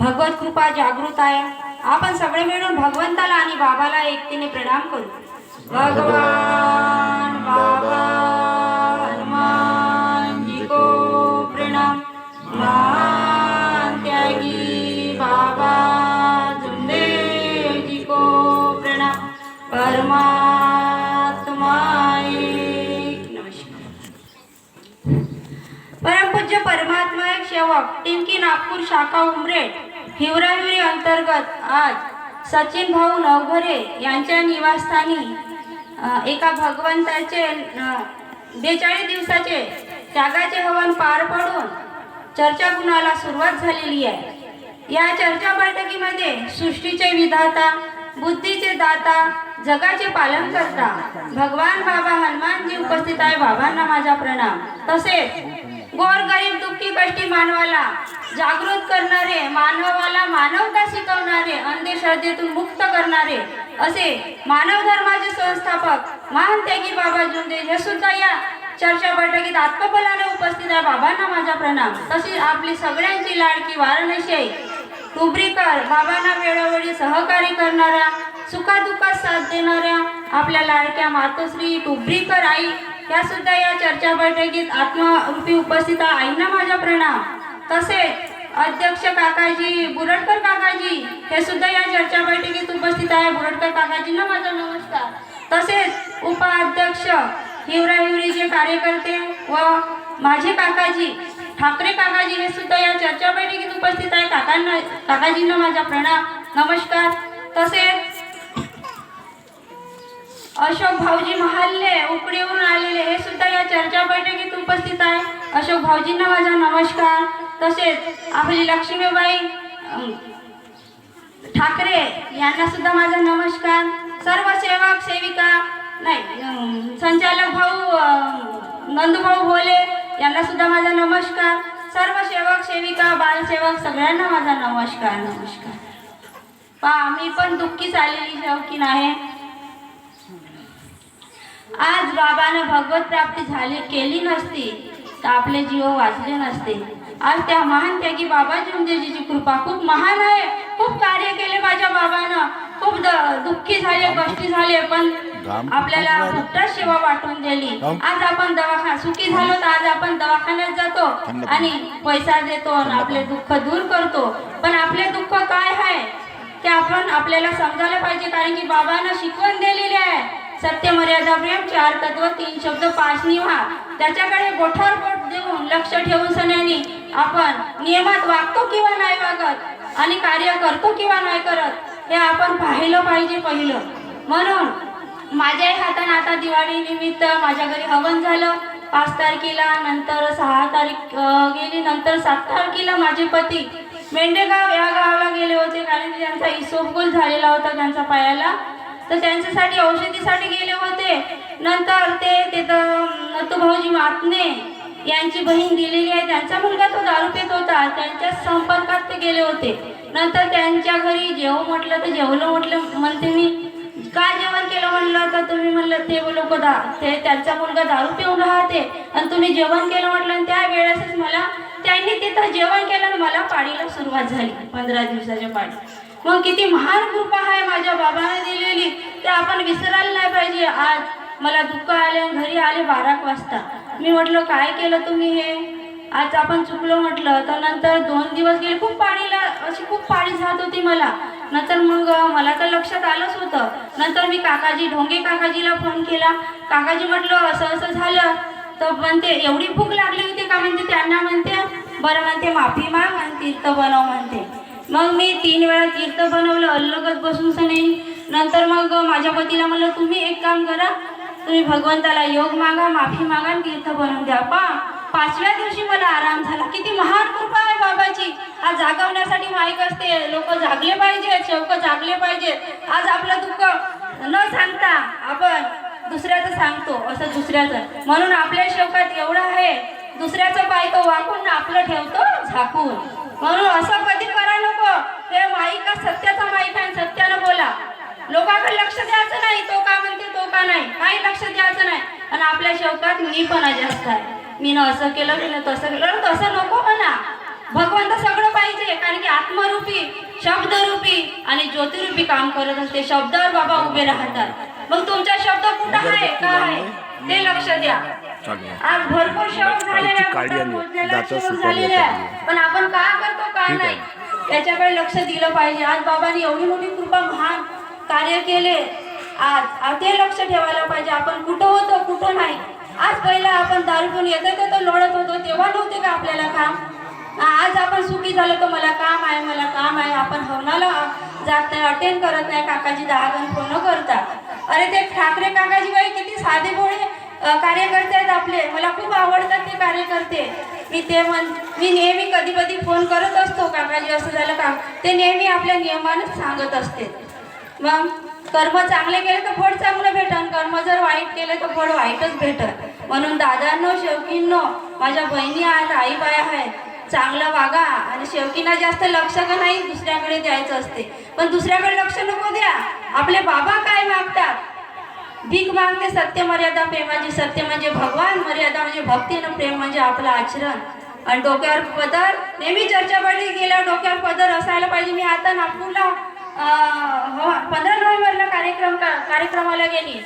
भगवत कृपा जागृत आहे. आपण सगळे मिळून भगवंताला आणि बाबाला एकटीने प्रणाम करू. भगवान बाबा हनुमान जी को प्रणाम. महान त्यागी बाबा जुमदेव जी को प्रणाम. परमात्मा नमस्कार परमपूज्य परमात्मा सेवक टिमकी नागपूर शाखा उमरेड हिवराहिवरी अंतर्गत आज सचिन भाऊ नवघरे यांच्या निवासस्थानी एका भगवंताचे बेचाळीस दिवसाचे त्यागाचे हवन पार पडून चर्चा गुणाला सुरुवात झालेली आहे. या चर्चा बैठकीमध्ये सृष्टीचे विधाता बुद्धीचे दाता जगाचे पालन करता भगवान बाबा हनुमानजी उपस्थित आहे. बाबांना माझा प्रणाम. तसेच गोर गरीब दुःखी कष्टी मानवाला जागृत करणारे मानवाला मानवता शिकवणारे अंधश्रद्धेतून मुक्त करणारे असे मानव धर्माचे संस्थापक महान त्यागी बाबा जुंदे हे सुद्धा या चर्चा बैठकीत आत्मबलाने उपस्थित आहे. बाबांना माझा प्रणाम. तसेच आपली सगळ्यांची लाडकी वाराणसी आई टुबरीकर बाबांना वेळोवेळी सहकार्य करणाऱ्या सुखादुखात साथ देणाऱ्या आपल्या लाडक्या मातोश्री टुबरीकर आई त्या सुद्धा या चर्चा बैठकीत आत्मरूपी उपस्थित आहे. आईंना माझा प्रणाम. तसेच अध्यक्ष काकाजी बुरटकर काकाजी हे सुद्धा या चर्चा बैठकीत उपस्थित आहे. बुरटकर काकाजींना माझा नमस्कार. तसेच उपाध्यक्ष हिवरा हिवरीचे कार्यकर्ते व माझे काकाजी ठाकरे काकाजी हे सुद्धा या चर्चा बैठकीत उपस्थित आहे. काकांना काकाजींना माझा प्रणाम. नमस्कार. तसेच अशोक भाऊजी महाल्ले उकडीवरून आलेले हे सुद्धा या चर्चा बैठकीत उपस्थित आहे. अशोक भाऊजींना माझा नमस्कार. तसेच आपली लक्ष्मीबाई ठाकरे यांना सुद्धा माझा नमस्कार. सर्व सेवक सेविका नाही संचालक भाऊ नंदूभाऊ भोले यांना सुद्धा माझा नमस्कार. सर्व सेवक सेविका बालसेवक सगळ्यांना माझा नमस्कार नमस्कार. पहा मी पण दुःखीच आलेली शौकीन आहे आज बाबाने भगवत प्राप्ती झाली केली नसती तर आपले जीव वाचले नसते. आज त्या महान त्यागी बाबा जुमदेजीची कृपा खूप महान आहे. खूप कार्य केले माझ्या बाबानं. खूप दुःखी झाले कष्टी झाले पण आपल्याला मोठा सेवा वाटून दिली आज आपण दवाखाना सुखी झालो तर आज आपण दवाखान्यात जातो आणि पैसा देतो आणि आपले दुःख दूर करतो. पण आपले दुःख काय आहे? ते आपण आपल्याला समजायला पाहिजे कारण की बाबांना शिकवण आहे सत्य मर्यादा प्रेम चार तत्व तीन शब्द पाच निव्हा. त्याच्याकडे गोठार बोट देऊन लक्ष ठेवून सण्यानी आपण नियमात वागतो किंवा नाही वागत आणि कार्य करतो किंवा नाही करत हे आपण पाहिलं पाहिजे पहिलं. म्हणून माझ्याही हाताने आता दिवाळी निमित्त माझ्या घरी हवन झालं. पाच तारखेला नंतर सहा तारीख गेली नंतर सात तारखेला माझे पती मेंढेगाव या गावाला गेले होते. कारण की त्यांचा इसोबगोल झालेला होता त्यांचा पायाला. तर त्यांच्यासाठी औषधीसाठी गेले होते. नंतर ते तिथं नतू भाऊजी मातने यांची बहीण दिलेली आहे. त्यांचा मुलगा तो दारू पित होता. त्यांच्या संपर्कात ते गेले होते. नंतर त्यांच्या घरी जेवू म्हटलं तर जेवलं म्हटलं. म्हणते मी काय जेवण केलं म्हणलं तर तुम्ही म्हणलं ते लोक दा ते त्यांचा मुलगा दारू पिऊन राहते. आणि तुम्ही जेवण केलं म्हटलं आणि त्या वेळेसच मला त्यांनी तिथं जेवण केलं आणि मला पाळीला सुरुवात झाली. पंधरा दिवसाच्या पाडी मग किती महान कृपा आहे माझ्या बाबाने दिलेली. ते आपण विसरायला नाही पाहिजे. आज मला दुःख आले आणि घरी आले बारा वाजता. मी म्हटलं काय केलं तुम्ही हे? आज आपण चुकलो म्हटलं तर नंतर दोन दिवस गेले. खूप पाणीला अशी खूप पाणी जात होती मला. नंतर मग मला तर लक्षात आलंच होतं. नंतर मी काकाजी ढोंगे काकाजीला फोन केला. काकाजी म्हटलं असं असं झालं. तर म्हणते एवढी भूक लागली होती का? म्हणते त्यांना म्हणते. बरं म्हणते माफी माग आणि तीर्थ बनव म्हणते. मग मी तीन वेळा तीर्थ बनवलं अल्लगत बसून सने नंतर मग माझ्या पतीला म्हणलं तुम्ही एक काम करा तुम्ही भगवंताला योग मागा माफी मागा आणि तीर्थ बनवून द्या. पा पाचव्या दिवशी मला आराम झाला. किती महान कृपा आहे बाबाची. आज जागवण्यासाठी माईक असते. लोक जागले पाहिजेत शेवक जागले पाहिजेत आज आपलं दुःख न सांगता आपण दुसऱ्याचं सांगतो असं दुसऱ्याचं. म्हणून आपल्या शेवकात एवढं आहे. दुसऱ्याचं पाय तो वाकून आपलं ठेवतो झाकून. म्हणून असं कधी हे माईक सत्याचा माईक आहे? सत्यानं बोला. लोकांकडे लक्ष द्यायचं नाही. तो का म्हणते तो का नाही? काही लक्ष द्यायचं नाही. आणि आपल्या शेवकात मीपणा जास्त आहे. मी न असं केलं मी तसं केलं. तसं नको म्हणा. भगवंत सगळं पाहिजे. कारण की आत्मरूपी शब्दरूपी आणि ज्योतिरूपी काम करत असते. शब्दावर बाबा उभे राहतात. मग तुमचा शब्द कुठं आहे? का आहे? ते लक्ष द्या. आज भरपूर शौक झालेले. पण आपण का करतो का ठीक नाही? याच्याकडे त्याच्याकडे लक्ष दिलं पाहिजे. आज बाबांनी एवढी मोठी कृपा महान कार्य केले. आज ते लक्ष ठेवायला पाहिजे. आपण कुठं होतो कुठं नाही. आज पहिला आपण दारू येतो येतं तर लोळत होतो. तेव्हा नव्हते का आपल्याला काम? आज आपण सुखी झालो तर मला काम आहे मला काम आहे. आपण हवनाला जात नाही अटेंड करत नाही. काकाजी दहा गण फोन करतात. अरे ते ठाकरे काकाजी बाई किती साधे भोळे कार्यकर्ते आहेत आपले. मला खूप आवडतात ते कार्यकर्ते. मी ते म्हण मी नेहमी कधी कधी फोन करत असतो काकाजी असं झालं का ते नेहमी आपल्या नियमानच सांगत असते. मग कर्म चांगले केले तर फळ चांगलं भेटन. कर्म जर वाईट केले तर फळ वाईटच भेटन. म्हणून दादांनो शेवकींनो माझ्या बहिणी आहेत आई बाया आहेत. चांगलं वागा आणि शेवकींना जास्त लक्ष का नाही दुसऱ्याकडे द्यायचं असते. पण दुसऱ्याकडे लक्ष नको द्या. आपले बाबा काय मागतात भीक मागते सत्य मर्यादा प्रेमाची सत्य म्हणजे भगवान मर्यादा म्हणजे भक्ती आणि प्रेम म्हणजे आपलं आचरण. आणि डोक्यावर पदर नेहमी चर्चा पडली गेल्यावर डोक्यावर पदर असायला पाहिजे. मी आता नागपूरला हो पंधरा नोव्हेंबरला कार्यक्रम कार्यक्रमाला गेली.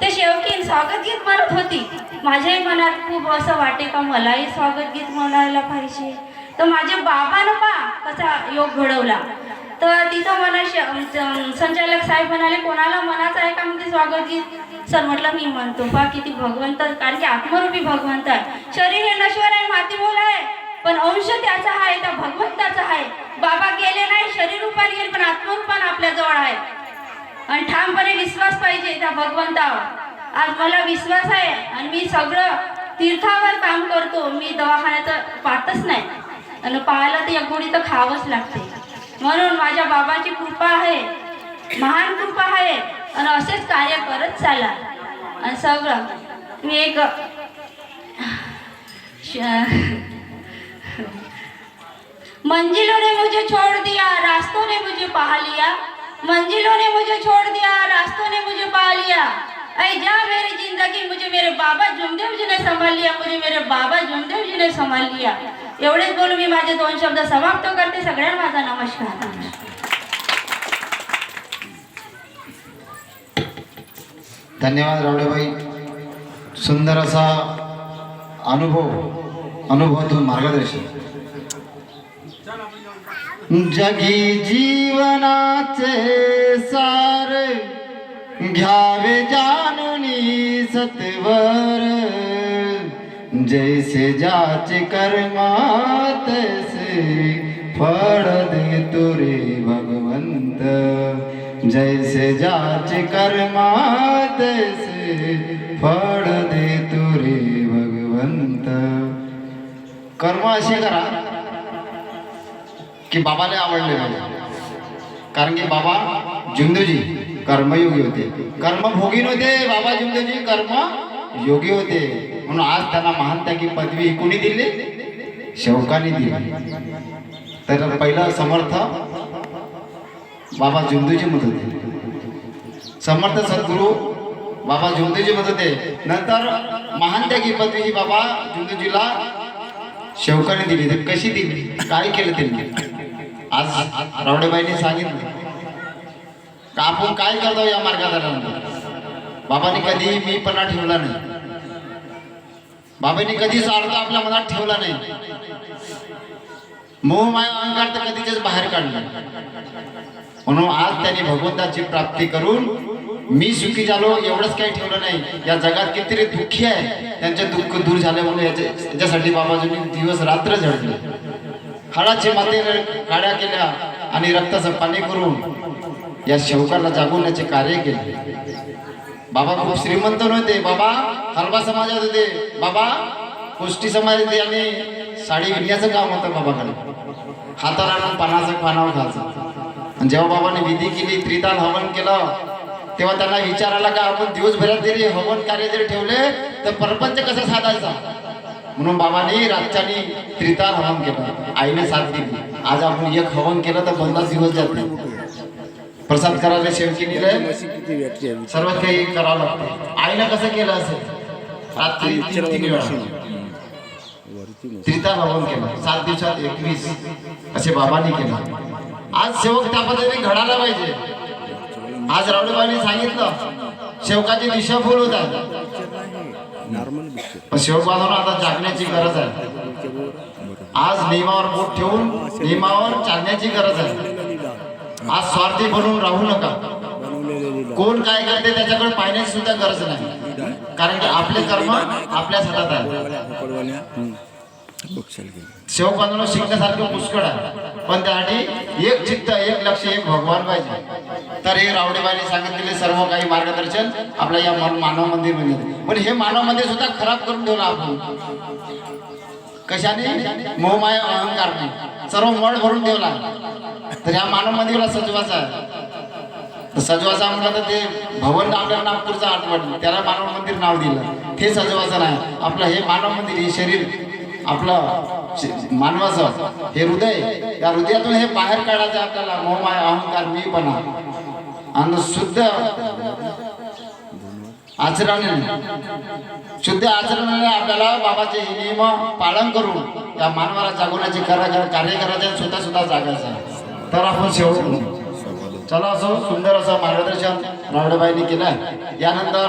ते शेवटी स्वागत गीत म्हणत होती. माझ्याही मनात खूप असं वाटे का मलाही स्वागत गीत म्हणायला पाहिजे. तर माझे बाबानं पा कसा योग घडवला. तर तिथं मला श- संचालक साहेब म्हणाले कोणाला मनाचं आहे का म्हणते स्वागत सर म्हटलं मी म्हणतो पा किती भगवंत कारण की आत्मरूपी भगवंत आहे. शरीर हे नश्वर आहे मातीमोल आहे पण अंश त्याचा आहे त्या भगवंताचा आहे. बाबा गेले नाही शरीर रूपाने गेले पण आत्मरूपान आपल्या जवळ आहे. आणि ठामपणे विश्वास पाहिजे त्या भगवंतावर. आज मला विश्वास आहे आणि मी सगळं तीर्थावर काम करतो. मी दवाखान्याचं पाहतच नाही. आणि पाहायला तर एक गोडी तर खावंच लागते. म्हणून माझ्या बाबाची कृपा आहे. महान कृपा आहे. आणि असेच कार्य करत चाला. आणि सगळं मी एक श- मंजिलों ने मुझे छोड़ दिया रास्तों ने मुझे पा लिया. मंजिलों ने मुझे छोड़ दिया रास्तों ने मुझे पा लिया. अरे जा मेरी जिंदगी मुझे मेरे बाबा जुमदेव जी ने संभाल लिया मुझे मेरे बाबा जुमदेव जी ने संभाल लिया. एवढेच बोलून मी माझे दोन शब्द समाप्त करते. सगळ्यांना माझा नमस्कार. धन्यवाद रावडेबाई सुंदर असा अनुभव अनुभवातून मार्गदर्शन. जगी जीवनाचे सार घ्यावे जानुनी सत्वर. जैसे जाचे कर्मा तैसे फळ दे तुरे भगवंत। जैसे जाचे कर्मा तैसे फळ दे रे भगवंत। कर्म असे करा की बाबाला आवडले पाहिजे. कारण की बाबा जुंदूजी कर्मयोगी होते. कर्मभोगी नव्हते बाबा जुंदूजी कर्म योगी होते. म्हणून आज त्यांना महान त्यागी पदवी कोणी दिली? शेवकाने दिली. तर पहिला समर्थ बाबा जुंदूजी म्हणत होते समर्थ सद्गुरू बाबा जुंदूजी म्हणत होते नंतर महान त्यागी पदवी ही बाबा जुंदूजीला शेवकाने दिली. तर कशी दिली? काय केलं त्यांनी? आज रावडेबाईने सांगितलं. का आपण काय करतो या मार्गात बाबांनी कधी मी पणा ठेवला नाही. बाबांनी कधीच अर्थ आपल्या मनात ठेवला नाही. मोह माया अहंकार तर कधीच बाहेर काढला म्हणून आज त्यांनी भगवंताची प्राप्ती करून मी सुखी झालो एवढंच काही ठेवलं नाही. या जगात कितीतरी दुःखी आहे. त्यांचे दुःख दूर झाले म्हणून याच्यासाठी बाबाजींनी दिवस रात्र झडले हाडाचे माते काड्या केल्या आणि रक्ताचं पाणी करून या शेवकाला जागवण्याचे कार्य केले. बाबा खूप श्रीमंत नव्हते. बाबा हलवा समाजात होते. बाबा गोष्टी समाजात होते आणि साडी विणण्याचं काम होतं बाबाकडे. हाताला आणून पानाचं पानावर खायचं आणि जेव्हा बाबाने विधी केली त्रिदान हवन केलं तेव्हा त्यांना विचार आला का आपण दिवसभरात जरी हवन कार्य जरी ठेवले तर परपंच कसं साधायचा? म्हणून बाबाने रातच्यानी त्रिताल हवन केलं. आईने साथ दिली. आज आपण एक हवन केलं तर पंधरा दिवस जाते प्रसाद करायला शेवकी दिलं अशी किती व्यक्ती आहे? सर्व काही करावं लागतं. आईनं कसं केलं असेल? रात्री तीन वेळा. हवन केलं. सात दिवसात एकवीस. असे बाबांनी केलं. आज सेवक त्या पद्धतीने घडायला पाहिजे. आज रावडेबाईंनी सांगितलं सेवकाची दिशा फुल होत आहे. नॉर्मल दिसते पण सेवक बांधवांना आता जागण्याची गरज आहे. आज नियमावर बोट ठेवून नियमावर चालण्याची गरज आहे. आज स्वार्थी बनून राहू नका. कोण काय करते त्याच्याकडे पाहण्याची सुद्धा गरज नाही. कारण की आपले कर्म आपल्याच हातात आहे. पकडवाल्या सेवक शिकण्यासारखं पुष्कळ आहे. पण त्यासाठी एक चित्त एक लक्ष एक भगवान पाहिजे. तर हे रावडेबाईने सांगितलेले सर्व काही मार्गदर्शन आपल्या या मन मानव मंदिर म्हणजे पण हे मानव मंदिर सुद्धा खराब करून ठेवलं आपण. कशाने? मोहमाय अहंकार सर्व मळ भरून ठेवला. तर या मानवमध्ये सजवाचा आहे. तर सजवाचा म्हणलं तर ते भवन आपल्याला नागपूरचं आठवण त्याला मानव मंदिर नाव दिलं. ते सजवाचं नाही. आपलं हे मानव मंदिर हे शरीर आपलं मानवाचं हे हृदय. या हृदयातून हे बाहेर काढायचं आपल्याला. मोहमाय अहंकार मीपणा. आणि शुद्ध आचरणाने शुद्ध आचरणाने म्हणजे आपल्याला बाबाचे नियम पालन करून या मानवाला जागवण्याचे खरं कार्य करायचे आणि स्वतः सुद्धा जागायचं. तर आपण शेवट चला असं सुंदर असं मार्गदर्शन रावडेबाईंनी केलं यानंतर